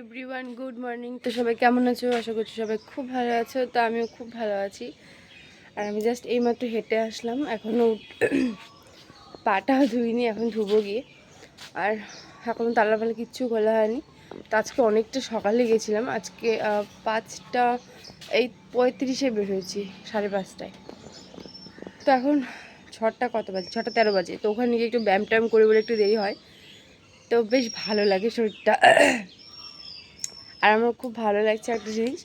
Everyone good morning তো সবাই কেমন আছো? আশা করছি সবাই খুব ভালো আছো। তো আমিও খুব ভালো আছি। আর আমি জাস্ট এইমাত্র হেঁটে আসলাম। এখনও পাটা ধুইনি, এখন ধুবো গিয়ে। আর এখনও তালাপালা কিচ্ছু খোলা হয়নি। তো আজকে অনেকটা সকালে গেছিলাম। আজকে পাঁচটা, এই পঁয়ত্রিশে বের হয়েছি, সাড়ে পাঁচটায়। তো এখন ছটা কত বাজে? ছটা তেরো বাজে। তো ওখানে গিয়ে একটু ব্যায়াম ট্যায়াম করে বলে একটু দেরি হয়। তো বেশ ভালো লাগে শরীরটা। আর আমার খুব ভালো লাগছে একটা জিনিস।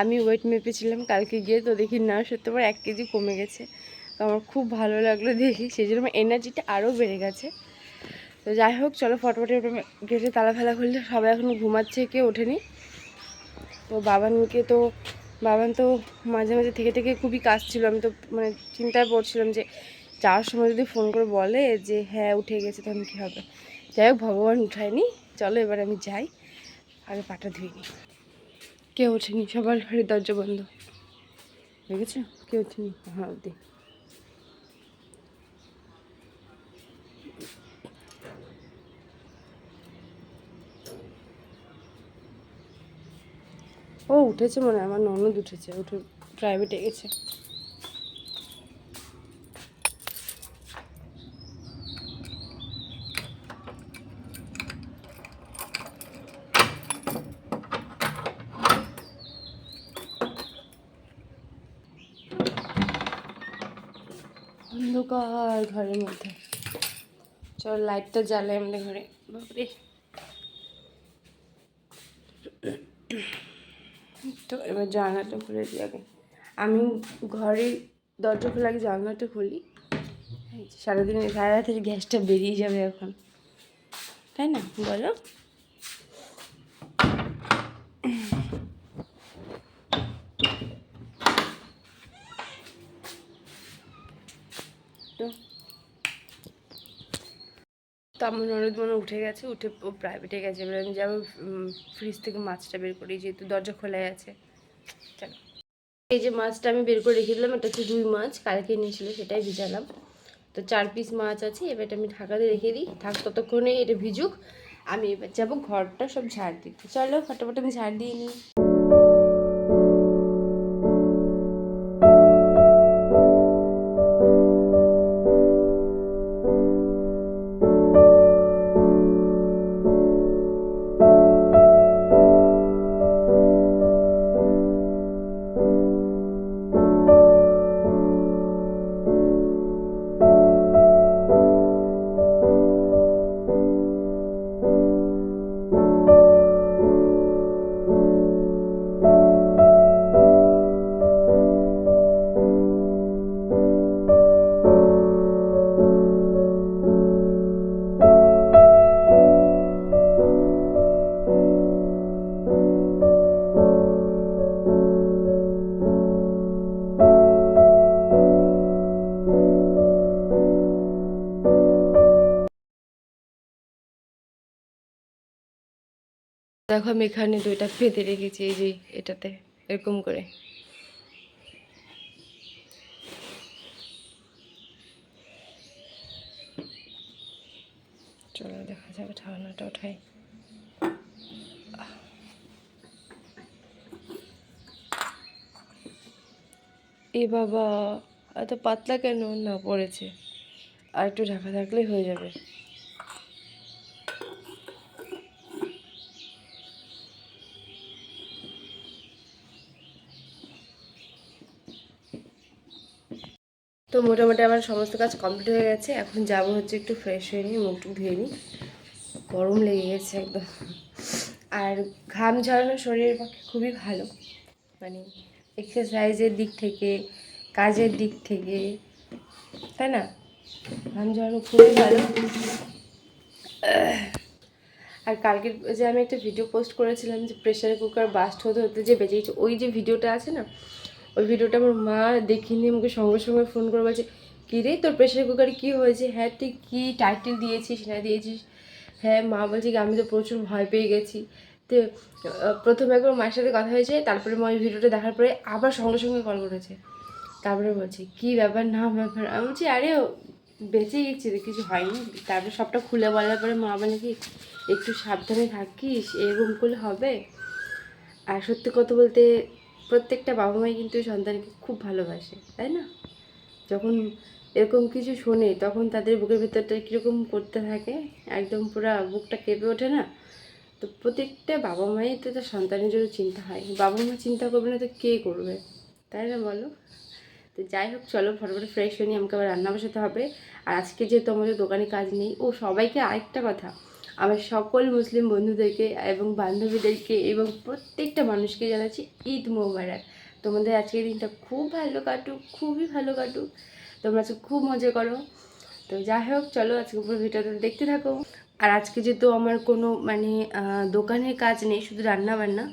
আমি ওয়েট মেপেছিলাম কালকে গিয়ে, তো দেখি না, সত্যি আমার এক কেজি কমে গেছে। তো আমার খুব ভালো লাগল দেখি সেই জন্য আমার এনার্জিটা আরও বেড়ে গেছে। তো যাই হোক, চলো ফটোফটে গেটে তালা ফেলা খুললে, সবাই এখন ঘুমাচ্ছে কেউ ওঠেনি? তো বাবানকে তো, বাবান তো মাঝে মাঝে থেকে থেকে খুবই কাজ ছিল আমি তো মানে চিন্তায় পড়ছিলাম যে, যাওয়ার সময় যদি ফোন করে বলে যে হ্যাঁ উঠে গেছে তখন কী হবে? যাই হোক, ভগবান উঠায়নি। চলো এবার আমি যাই। আগে পাটা ধুয়ে নিই কেউ ওঠেনি? সবার ঘরে দরজা বন্ধ। দেখেছ? কেউ ওঠেনি? হ্যাঁ অব্দি ও, উঠেছে মনে হয়। আমার ননদ উঠেছে। উঠে প্রাইভেটে গেছে। ঘরের মধ্যে। চল লাইটটা জ্বালাই আমাদের ঘরে। বাপরে। তো এবার জানলাটা খুলে দিই আগে। আমি ঘরে দরজা খোলা আগে জানলাটা খুলি। সারাদিন সারা রাতের গ্যাসটা বেরিয়ে যাবে এখন। তাই না? বলো। আমার ননদ মনে উঠে গেছে, উঠে ও প্রাইভেটে গেছে। এবার আমি যাব ফ্রিজ থেকে মাছটা বের করি, যেহেতু দরজা খোলাই আছে। চলো। এই যে মাছটা আমি বের করে রেখে দিলাম, এটা হচ্ছে রুই মাছ কালকে নিয়েছিল সেটাই ভিজালাম তো চার পিস মাছ আছে, এবার এটা আমি ঢাকাতে রেখে দিই। থাক, ততক্ষণে এটা ভিজুক, আমি এবার যাব ঘরটা সব ঝাড় দিতে চলো, ফটাফট আমি ঝাড় দিয়ে নিই। দেখো আমি এখানে দুইটা পেতে রেখেছি, এই যে এটাতে, এরকম করে। চলো দেখা যাবে ঠান্ডাটা ওঠাই। এ বাবা, এত পাতলা কেন? না, পড়েছে। আর একটু ঢাকা থাকলেই হয়ে যাবে। তো মোটামুটি আমার সমস্ত কাজ কমপ্লিট হয়ে গেছে। এখন যাব হচ্ছে একটু ফ্রেশ হয়ে নিই মুখ ধুয়ে নিই। গরম লেগে গেছে একদম। আর ঘাম ঝরানো শরীরের পক্ষে খুবই ভালো। মানে এক্সারসাইজের দিক থেকে, কাজের দিক থেকে, তাই না? ঘাম ঝরানো খুবই ভালো। আর কালকে যে আমি একটা ভিডিও পোস্ট করেছিলাম যে প্রেশার কুকার বাস্ট হতে হতে যে বেঁচে গেছে, ওই যে ভিডিওটা আছে না? ওই ভিডিওটা আমার মা দেখিনি আমাকে সঙ্গে সঙ্গে ফোন করে বলছে, কী রে, তোর প্রেশার কুকারে কী হয়েছে? হ্যাঁ তুই কী টাইটেল দিয়েছিস? না দিয়েছিস? হ্যাঁ মা বলছে কি, আমি তো প্রচুর ভয় পেয়ে গেছি। তো প্রথমে একবার মায়ের সাথে কথা হয়েছে, তারপরে মা ওই ভিডিওটা দেখার পরে আবার সঙ্গে সঙ্গে কল করেছে। তারপরে বলছে, কী ব্যাপার? না ব্যাপার আমি বলছি, আরে, বেঁচে গেছি কিছু হয়নি। তারপরে সবটা খুলে বলার পরে মা বলে কি, একটু সাবধানে থাকিস, এরকম করলে হবে। আর সত্যি কথা বলতে প্রত্যেকটা বাবা মাই কিন্তু সন্তানকে খুব ভালোবাসে, তাই না? যখন এরকম কিছু শোনে, তখন তাদের বুকের ভেতরটা কীরকম করতে থাকে, একদম পুরো বুকটা কেঁপে ওঠে না? তো প্রত্যেকটা বাবা মায়ের তো তার সন্তানের জন্য চিন্তা হয়। বাবা মা চিন্তা করবে না তো কে করবে? তাই না বলো? তো যাই হোক, চলো ফটোফট ফ্রেশ হয়ে নিয়ে আমাকে আবার রান্না বসাতে হবে। আর আজকে যেহেতু আমাদের দোকানে কাজ নেই, ও সবাইকে আরেকটা কথা আমার সকল মুসলিম বন্ধুদেরকে এবং বান্ধবীদেরকে এবং প্রত্যেকটা মানুষকে জানাচ্ছি ঈদ মোবারক। তোমাদের আজকের দিনটা খুব ভালো কাটুক, খুবই ভালো কাটুক। তোমরা আজকে খুব মজা করো। তো যাই হোক, চলো আজকে পুরো ভিডিওটা দেখতে থাকো। আর আজকে যেহেতু আমার কোনো মানে দোকানের কাজ নেই, শুধু রান্না বান্না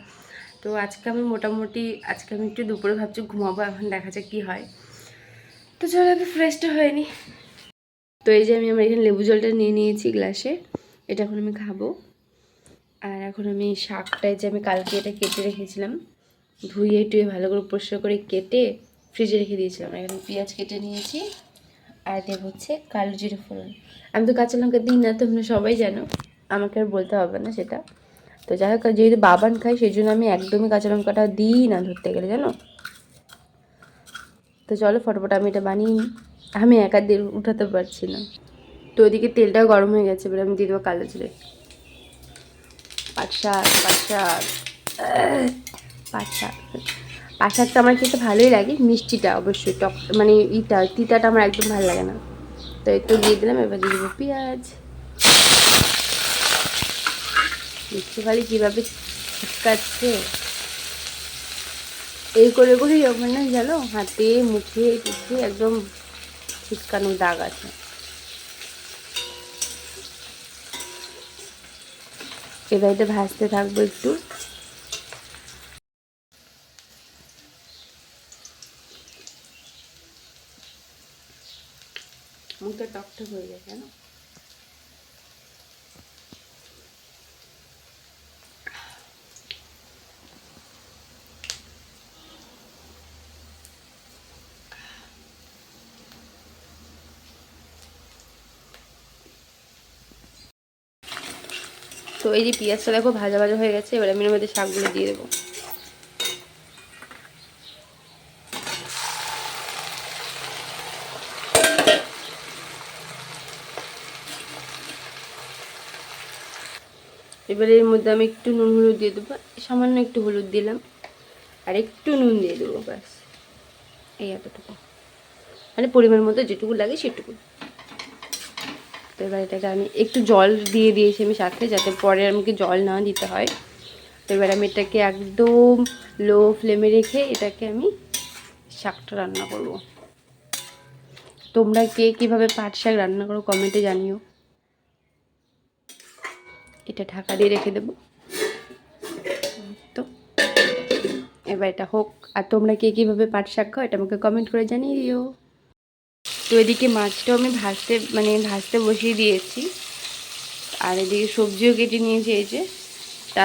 তো আজকে আমি মোটামুটি, আজকে আমি একটু দুপুরে ভাবছি ঘুমাবো, এখন দেখা যাক কী হয়। তো চলো, আমি ফ্রেশটা হয়নি তো এই যে আমি আমার এখানে লেবু জলটা নিয়ে নিয়েছি গ্লাসে। এটা এখন আমি খাব। আর এখন আমি শাকটায় যে আমি কালকে এটা কেটে রেখেছিলাম, ধুয়ে টুয়ে ভালো করে পরিষ্কার করে কেটে ফ্রিজে রেখে দিয়েছিলাম। এখানে পেঁয়াজ কেটে নিয়েছি, আর দেব হচ্ছে কালো জিরে ফোড়ন। আমি তো কাঁচা লঙ্কা দিই না, তোমরা সবাই জানো, আমাকে আর বলতে হবে না সেটা। তো যাই হোক যেহেতু বাবান খাই সেই জন্য আমি একদমই কাঁচা লঙ্কাটা দিই না ধরতে গেলে, জানো? তো চলো, ফটোফট আমি এটা বানিয়ে নিই। আমি একা দিয়ে উঠাতে পারছি না। তো ওইদিকে তেলটা গরম হয়ে গেছে, এবার আমি দিয়ে দেবো কালো জিরে। পাট শাক পাট শাক পাট শাক আমার খেতে ভালোই লাগে, মিষ্টিটা অবশ্যই, টক মানে ইটা, তিতাটা আমার একদম ভালো লাগে না। তো একটু দিয়ে দিলাম, এবার দিয়ে দেবো পেঁয়াজ। দেখতে পারি কীভাবে ছিটকাচ্ছে এই করে করেই আমার না জানো হাতে, মুখে একদম ছিটকানোর দাগ আছে। এবার এটা ভাজতে থাকব একটু। মুখটা টকটক হয়ে যায় কেন? এই যে পেঁয়াজটা দেখো ভাজা ভাজা হয়ে গেছে, এবার আমি এর মধ্যে শাকগুলো দিয়ে দেবো। এবারে এর মধ্যে আমি একটু নুন হলুদ দিয়ে দেবো, সামান্য একটু হলুদ দিলাম, আর একটু নুন দিয়ে দেবো ব্যাস, এই এতটুকু। মানে পরিমাণ মতো যেটুকু লাগে সেটুকু। তো এবার এটাকে আমি একটু জল দিয়ে দিয়েছি আমি সাথে, যাতে পরে আমাকে জল না দিতে হয়। তো এবার আমি এটাকে একদম লো ফ্লেমে রেখে এটাকে আমি শাকটা রান্না করব। তোমরা কে কীভাবে পাট শাক রান্না করো কমেন্টে জানিও। এটা ঢাকা দিয়ে রেখে দেবো। তো, এবার এটা হোক। আর তোমরা কে কীভাবে পাট শাক খাও এটা আমাকে কমেন্ট করে জানিয়ে দিও তো এদিকে মাছটাও আমি ভাজতে মানে ভাজতে বসিয়ে দিয়েছি। আর এদিকে সবজিও কেটে নিয়েছি, এই যে।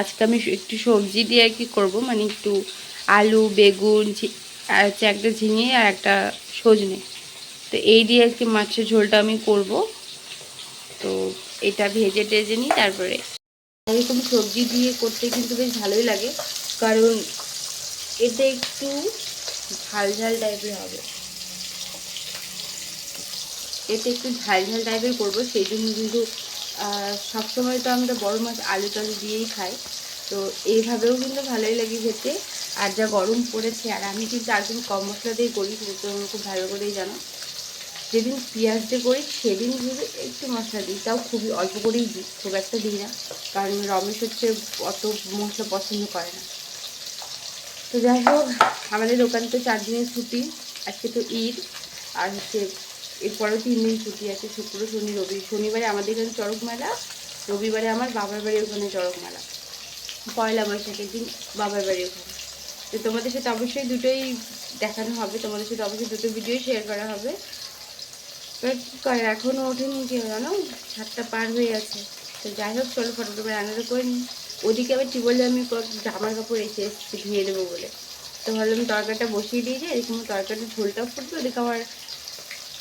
আজকে আমি একটু সবজি দিয়ে আর কি করব মানে একটু আলু, বেগুন আর হচ্ছে একটা ঝিঙে আর একটা সজনে। তো এই দিয়ে আর কি মাছের ঝোলটা আমি করব। তো এটা ভেজে টেজে নিই, তারপরে এরকম সবজি দিয়ে করতে কিন্তু বেশ ভালোই লাগে। কারণ এটা একটু ঝাল ঝাল টাইপের হবে। এটা একটু ঝাল ঝাল টাইপের করব সেই জন্য কিন্তু সবসময় তো আমরা বড় মাছ আলু টালু দিয়েই খাই। তো এইভাবেও কিন্তু ভালোই লাগে খেতে। আর যা গরম পড়েছে, আর আমি কিন্তু একদম কম মশলা দিয়ে করি সেটা তো খুব ভালো করেই জানো। যেদিন পেঁয়াজ দিয়ে করি, সেদিন কিন্তু একটু মশলা দিই, তাও খুবই অল্প করেই দিই, খুব একটা দিই না। কারণ রমেশ হচ্ছে অত মশলা পছন্দ করে না। তো যাই হোক, আমাদের দোকান তো চার দিনের ছুটি, আজকে তো ঈদ, আর হচ্ছে এরপরেও তিন দিন ছুটি আছে, শুক্র, শনি, রবি। শনিবারে আমাদের এখানে চড়ক মেলা, রবিবারে আমার বাবার বাড়ির ওখানে চড়ক মেলা। পয়লা বৈশাখের দিন বাবার বাড়ির ওখানে। তো তোমাদের সাথে অবশ্যই দুটোই দেখানো হবে, তোমাদের সাথে অবশ্যই দুটো ভিডিওই শেয়ার করা হবে। কী করে এখনও ওঠেনি কেউ জানো? সাতটা পার হয়ে গেছে। তো যাই হোক, চলো ফটোটা রান্নাটা করে নিই। ওদিকে আবার টিবলে আমি জামার কাপড় এসে এসেছি, ধুয়ে দেবো বলে। তো ভাবলাম তরকারিটা বসিয়ে দিয়ে যে এরকম তরকারিটা ঝোলটাও ফুটবে, ওদিকে আমার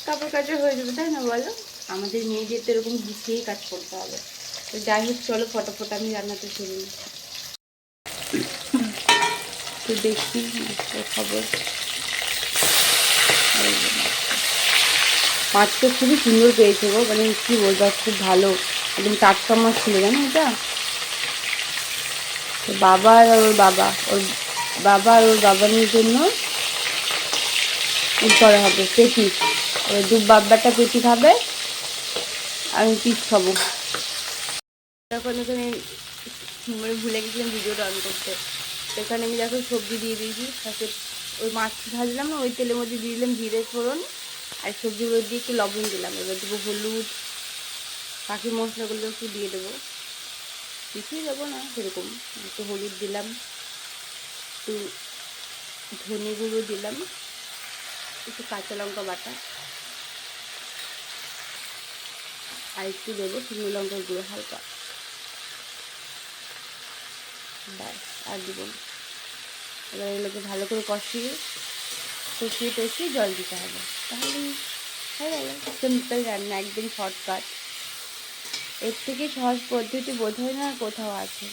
কাপড় কাচা হয়ে যাবে, তাই না বলো? আমাদের মেয়েদের তো এরকম গুছিয়েই কাজ করতে হবে। তো যাই হোক, চলো ফটাফট আমি রান্নাটা শুরু। তো দেখি খবর। মাছটা খুবই সুন্দর পেয়েছে গো মানে কি বলব খুব ভালো। একদম টাটকা মাছ ছিল, জানো এটা? তো বাবা আর ওর বাবা ওর বাবা আর ওর বাবানের জন্য করা হবে পেটি ওই দু বাব্বাটা পেটি খাবে আমি পিস খাব। তখন এখানে মানে ভুলে গেছিলাম ভিডিওটা অন করতে। এখানে আমি দেখো সবজি দিয়ে দিয়েছি। ফার্স্টে ওই মাছ ভাজলাম না ওই তেলের মধ্যে দিয়ে দিলাম জিরে ফোড়ন আর সবজিগুলো দিয়ে একটু লবণ দিলাম। এবার দেবো হলুদ। বাকি মশলাগুলো একটু দিয়ে দেবো। কিছুই দেবো না, সেরকম। একটু হলুদ দিলাম। একটু ধনে গুঁড়ো দিলাম। একটু কাঁচা লঙ্কা বাটা। আর একটু দেবো শুকনো লঙ্কার গুঁড়ো হালকা। ব্যাস, আর দিব এবার এগুলোকে ভালো করে কষিয়ে কষিয়ে টষিয়ে জল দিতে হবে। তাহলে হয়ে গেল। সিম্পল রান্না একদম শর্টকাট। এর থেকে সহজ পদ্ধতি বোধ হয় না কোথাও আছে।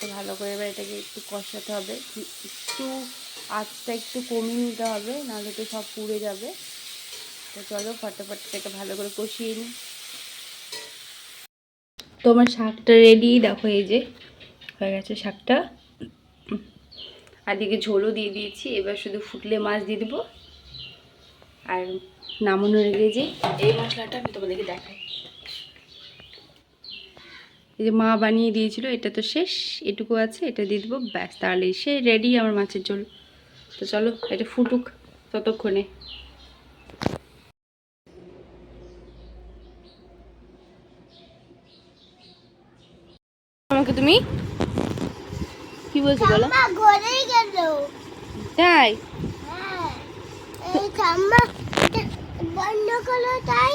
তো ভালো করে এবার এটাকে একটু কষাতে হবে। একটু আঁচটা একটু কমিয়ে নিতে হবে, নাহলে তো সব পুড়ে যাবে। তো চলো ফটাফট এটাকে ভালো করে কষিয়ে নিই। তো আমার শাকটা রেডি দেখো এই যে, হয়ে গেছে শাকটা। আর দিকে ঝোলও দিয়ে দিয়েছি, এবার শুধু ফুটলে মাছ দিয়ে দেবো। আর নামানোর আগে যে এই মশলাটা আমি তোমাদেরকে দেখাই। এই যে মা বানিয়ে দিয়েছিল, এটা তো শেষ, এটুকু আছে, এটা দিয়ে দেবো, ব্যাস, তাহলে সে রেডি আমার মাছের ঝোল। তো চলো এটা ফুটুক ততক্ষণে। আমাকে তুমি? কি বলছো বলো? তাই? হ্যাঁ বন্ধ করো তাই।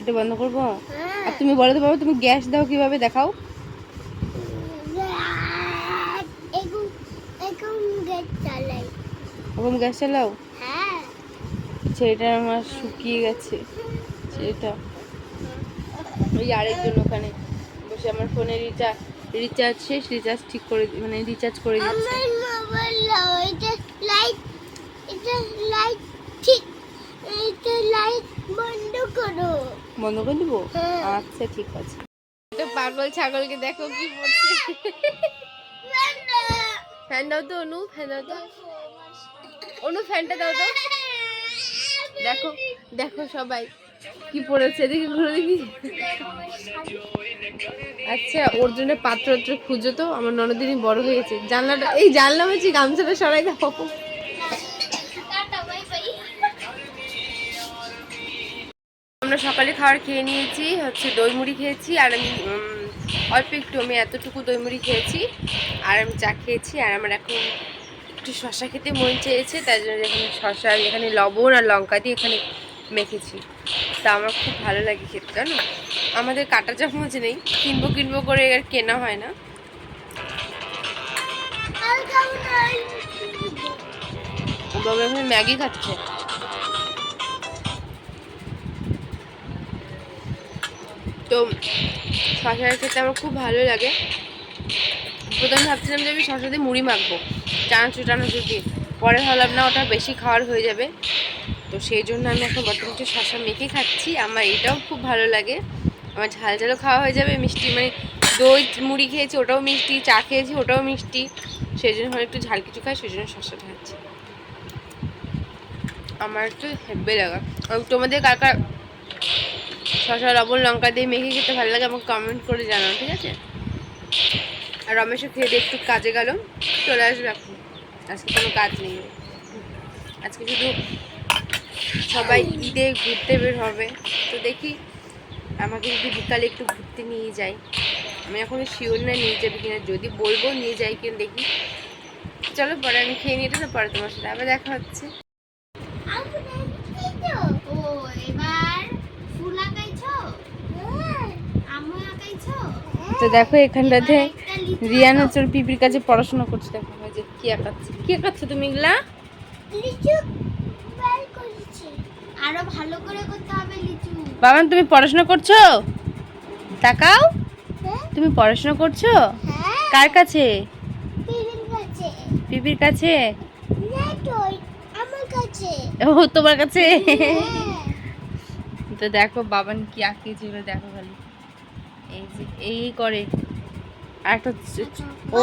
এটা বন্ধ করব? হ্যাঁ। আর তুমি বলো তো বাবা তুমি গ্যাস দাও কীভাবে দেখাও এখন এখন গেট চালাই ওরকম গ্যাস চালাও? হ্যাঁ। ছেলেটা আমার শুকিয়ে গেছে ছেলেটা। ওই আরেকজন ওখানে বসে আমার ফোনে রিচার্জ রিচার্জ শেষ রিচার্জ ঠিক করে মানে রিচার্জ করে দিচ্ছে। বন্ধ করো। দিবো? হ্যাঁ। আচ্ছা ঠিক আছে। পাগল ছাগলকে দেখো কি করছে ফ্যান দাও তো অনু ফ্যান দাও তো। অনু, ফ্যানটা দাও তো। দেখো দেখো সবাই কি পড়েছে দেখি ঘুরে দেখি আচ্ছা ওর জন্য পাত্র খুঁজো তো, আমার ননদিনই বড় হয়েছে। জানলাটা, এই জানলা বলছি গামছাটা সরাই দাও। আমরা সকালে খাবার খেয়ে নিয়েছি, হচ্ছে দই মুড়ি খেয়েছি, আর আমি অল্প একটু, আমি এতটুকু দই মুড়ি খেয়েছি, আর আমি চা খেয়েছি, আর আমার এখন একটু শশা খেতে মন চেয়েছে তাই জন্য এখানে শশা এখানে লবণ আর লঙ্কা দিয়ে এখানে মেখেছি। তা আমার খুব ভালো লাগে খেতে, জানো? আমাদের কাটা চামচ নেই, কিনবো কিনবো করে আর কেনা হয় না। বাবা এখন ম্যাগি খাচ্ছে। তো শশার খেতে আমার খুব ভালো লাগে। প্রথমে ভাবছিলাম যে আমি শশা দিয়ে মুড়ি মাখবো। চানাচুর টানাচুর দিয়ে পরে ভাবলাম, না, ওটা বেশি খাওয়ার হয়ে যাবে। তো সেই জন্য আমি এখন বর্তমানে শশা মেখে খাচ্ছি। আমার এটাও খুব ভালো লাগে। আমার ঝাল ঝালও খাওয়া হয়ে যাবে, মিষ্টি মানে দই, মুড়ি খেয়েছি, ওটাও মিষ্টি, চা খেয়েছি, ওটাও মিষ্টি। সেই জন্য একটু ঝাল কিছু খাই, সেই জন্য শশা খাচ্ছি। আমার একটু হেব্বে লাগা। তোমাদের কার কার শশা লবণ, লঙ্কা দিয়ে মেখে খেতে ভালো লাগে আমাকে কমেন্ট করে জানাও, ঠিক আছে? আর রমেশও খেয়ে দিয়ে একটু কাজে গেল। চলে আসবে এখন। আজকে কোনো কাজ নেই। আজকে শুধু সবাই ঈদে ঘুরতে বের হবে। তো দেখি আমাকে যদি বিকালে একটু ঘুরতে নিয়ে যাই। আমি এখনও শিওর না নিয়ে যাবে কিনা। যদি বলব নিয়ে যাই কিনা দেখি। চলো পরে আমি খেয়ে নিয়ে এটা পরে তোমার সাথে আবার দেখা হচ্ছে। তো দেখো এখানটাতে রিয়ান হচ্ছে পিপির কাছে পড়াশোনা করছে। দেখো ওই যে কি আঁকাচ্ছে। কি আঁকাচ্ছ তুমি এগুলা? লিচু আরও ভালো করে করতে হবে লিচু। বাবান তুমি পড়াশোনা করছ? তাকাও। হ্যাঁ? তুমি পড়াশোনা করছ? হ্যাঁ। কার কাছে? পিপির কাছে। পিপির কাছে? না তো আমার কাছে। ও তোমার কাছে? হ্যাঁ। তো দেখো বাবান কি আঁকিয়েছিল দেখো খালি। এই যে এই করে। আর একটা ও,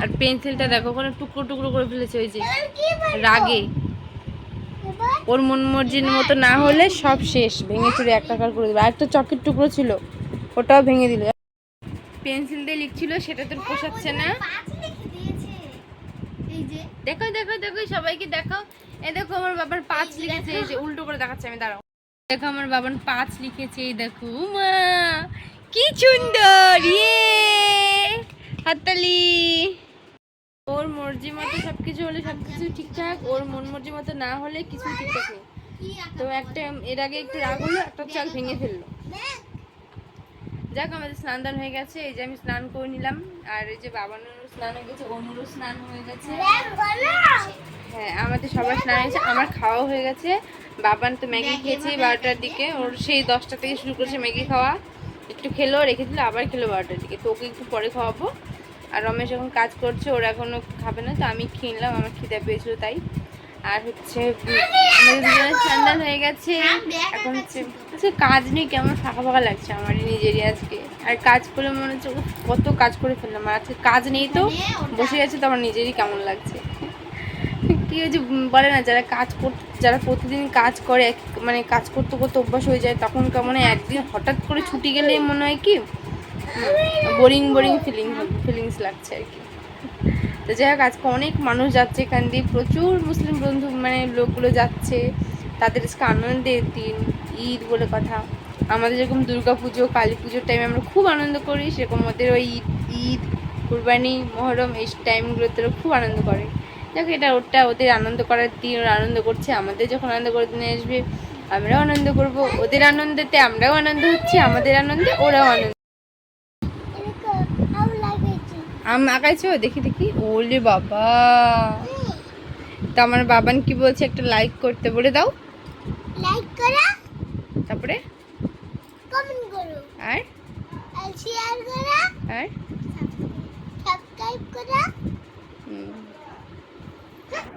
আর পেন্সিলটা দেখো, ওখানে টুকরো টুকরো করে ফেলেছে ওই যে? রাগে। ওর মন মর্জির মতো না হলে সব শেষ, ভেঙে চুরে এক টাকার করে দেবে। আর একটা চকের টুকরো ছিল, ওটাও ভেঙে দিল। পেন্সিল দিয়ে লিখছিল, সেটা তোর পোষাচ্ছে না। দেখো দেখো দেখো সবাইকে দেখো এই দেখো, আমার বাবার পাঁচ লিখেছে, এই যে উল্টো করে দেখাচ্ছে, আমি দাঁড়াও। দেখো, আমার বাবার পাঁচ লিখেছে, এই দেখো মা কি সুন্দর ইয়ে! হাততালি। ওর মর্জি মতো সবকিছু হলে সবকিছু ঠিকঠাক, ওর মন মর্জি মতো না হলে কিছু ঠিকঠাক নেই। তো একটা এর আগে একটু রাগ হলো, একটা চক ভেঙে ফেলল। যাক, আমাদের স্নান দান হয়ে গেছে, এই যে আমি স্নান করে নিলাম, আর এই যে বাবানুরও স্নান হয়ে গেছে অনুরও স্নান হয়ে গেছে। হ্যাঁ আমাদের সবার স্নান হয়েছে, আমার খাওয়া হয়ে গেছে। বাবান তো ম্যাগি খেয়েছে বারোটার দিকে, ওর সেই দশটা থেকে শুরু করেছে ম্যাগি খাওয়া। একটু খেলো, রেখে দিল, আবার খেলো বারোটার দিকে। তো ওকে একটু পরে খাওয়াবো। আর রমেশ এখন কাজ করছে, ওরা এখনও খাবে না, তো আমি খেয়ে আমার খিদে পেয়েছিল তাই। আর হচ্ছে দান হয়ে গেছে। এখন হচ্ছে আজকে কাজ নেই, কেমন ফাঁকা ফাঁকা লাগছে আমার নিজেরই আজকে। আর কাজ করে মনে হচ্ছে কত কাজ করে ফেললাম। আর আজকে কাজ নেই তো, বসে আছে তো, আমার নিজেরই কেমন লাগছে। কি হয়েছে উম, বলে না যারা কাজ কর যারা প্রতিদিন কাজ করে মানে কাজ করতে করতে অভ্যাস হয়ে যায় তখন হয় একদিন হঠাৎ করে ছুটি গেলে মনে হয় কি বোরিং বোরিং ফিলিং ফিলিংস লাগছে আর কি। তো যাই হোক আজকে অনেক মানুষ যাচ্ছে এখান দিয়ে প্রচুর মুসলিম বন্ধু মানে লোকগুলো যাচ্ছে তাদের আজকে আনন্দের দিন ঈদ বলে কথা। আমাদের যেরকম দুর্গা পুজো কালী পুজোর টাইমে আমরা খুব আনন্দ করি সেরকম ওদের ওই ঈদ ঈদ কুরবানি মহরম এই টাইমগুলোতে খুব আনন্দ করে। দেখো এটা ওটা ওদের আনন্দ করার দিন ওরা আনন্দ করছে আমাদের যখন আনন্দ করার দিন আসবে আমরাও আনন্দ করব ওদের আনন্দেতে আমরাও আনন্দ হচ্ছে আমাদের আনন্দে ওরাও আনন্দ আম আঁকাইছো? দেখি দেখি। ওলে বাবা। তা আমার বাবান কি বলছে? একটা লাইক করতে বলে দাও। লাইক করো। তারপরে? কমেন্ট করো। আর? শেয়ার করো। আর? সাবস্ক্রাইব করো।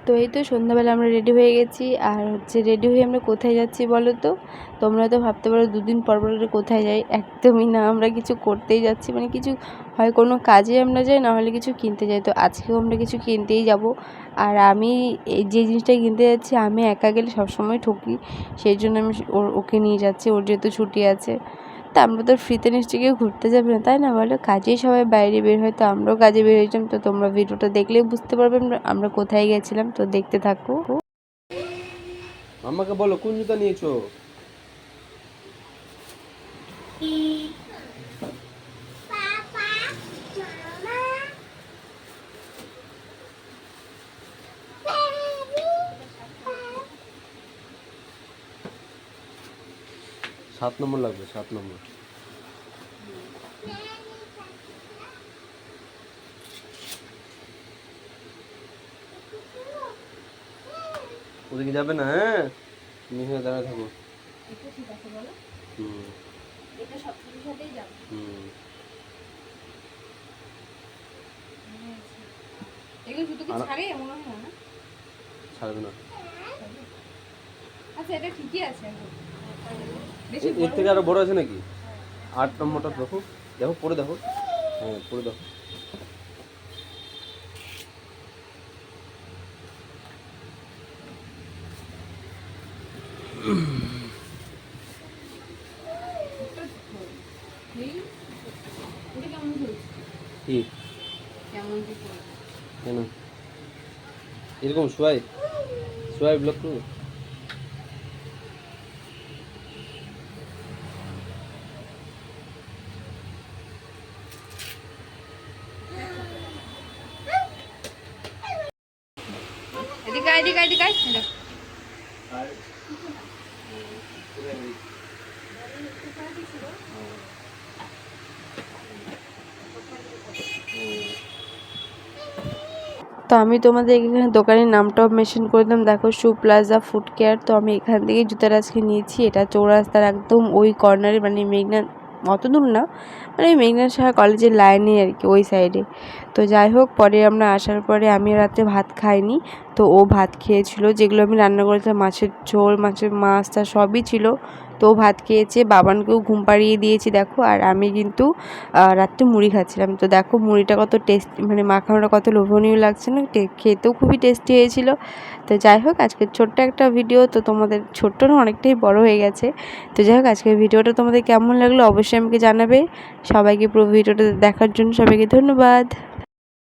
তো এই তো সন্ধ্যাবেলা আমরা রেডি হয়ে গেছি। আর হচ্ছে রেডি হয়ে আমরা কোথায় যাচ্ছি বলো তো? তোমরা তো ভাবতে পারো দুদিন পর পর কোথায় যাই। একদমই না, আমরা কিছু করতেই যাচ্ছি। মানে কিছু হয় কোনো কাজে আমরা যাই, না হলে কিছু কিনতে যাই। তো আজকেও আমরা কিছু কিনতেই যাব। আর আমি এই যে জিনিসটা কিনতে যাচ্ছি, আমি একা গেলে সবসময় ঠকি। সেই জন্য আমি ওকে নিয়ে যাচ্ছি। ওর যেহেতু ছুটি আছে। আমরা তো ফ্রিতে নিশ্চয়ই কেউ ঘুরতে যাবে না, তাই না? বলো, কাজেই সবাই বাইরে বের হয়, তো আমরাও কাজে বের হয়েছিলাম, তো তোমরা ভিডিওটা দেখলেই বুঝতে পারবে আমরা- কোথায় গেছিলাম, তো দেখতে থাকো। আমাকে বলো, কোন জুতা নিয়েছো? সাত নম্বর লাগবে সাত নম্বর। ওদিকে যাবে না হ্যাঁ? তুমি এখানে দাঁড়ায় থাকো। হুম। হুম। হয় ছাড়বে না। আচ্ছা এটা ঠিকই আছে। এর থেকে আরও বড় আছে নাকি? আট নম্বরটা দেখো। দেখো পরে দেখো। হ্যাঁ পরে দেখো? কেন? এরকম সোয়াই সোয়াই ব্লক করো এদিকে আয়, এদিকে আয়, এদিকে আয়। এই দেখো। তো আমি তোমাদের এখানে দোকানের নামটাও মেনশন করে দিলাম। দেখো শু প্লাজা ফুড কেয়ার তো আমি এখান থেকে জুতাটা আজকে নিয়েছি। এটা চৌরাস্তার একদম ওই কর্নারে মানে মেঘনা, অত দূর না মানে মেঘনা সাহা কলেজের লাইনে আর কি, ওই সাইডে তো যাই হোক, পরে আমরা আসার পরে আমি রাতে ভাত খাইনি, তো ও ভাত খেয়েছিল, যেগুলো আমি রান্না করেছিলাম, মাছের ঝোল, মাছের মাছ টা সবই ছিল। তো ভাত খেয়েছে, বাবানকেও ঘুম পাড়িয়ে দিয়েছি, দেখো। আর আমি কিন্তু রাত্রে মুড়ি খাচ্ছিলাম। তো দেখো, মুড়িটা কত টেস্ট মানে মাখানোটা কত লোভনীয় লাগছে না খেতেও খুবই টেস্টি হয়েছিল। তো যাই হোক, আজকে ছোট্ট একটা ভিডিও, তো তোমাদের ছোট্ট না, অনেকটাই বড় হয়ে গেছে। তো যাই হোক, আজকের ভিডিওটা তোমাদের কেমন লাগল অবশ্যই আমাকে জানাবে। সবাইকে পুরো ভিডিওটা দেখার জন্য সবাইকে ধন্যবাদ।